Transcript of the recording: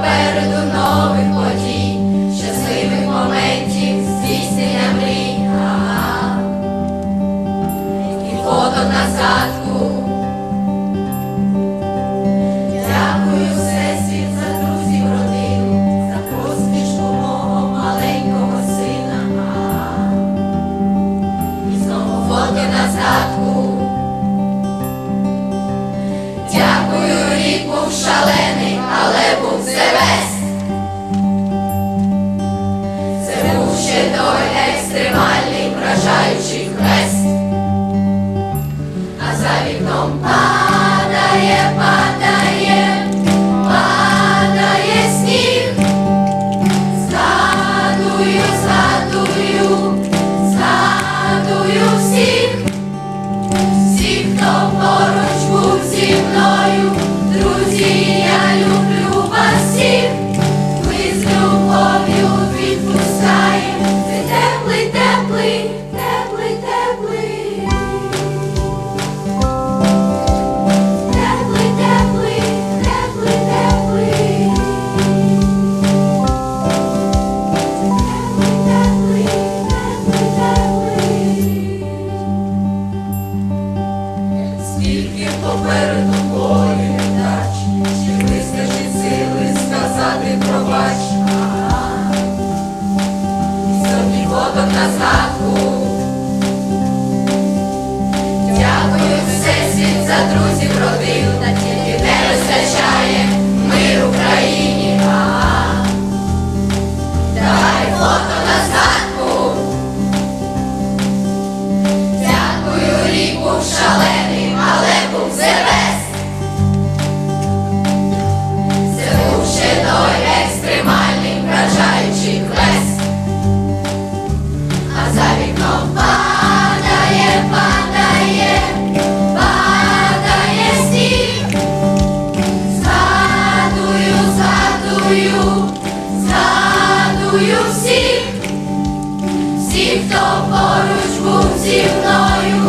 better тільки попереду бою дач, чи вистачить сили сказати пробач. Сьогодні водом на згадку. Дякую всесвіт за друзів, родину. хто поруч був зі мною.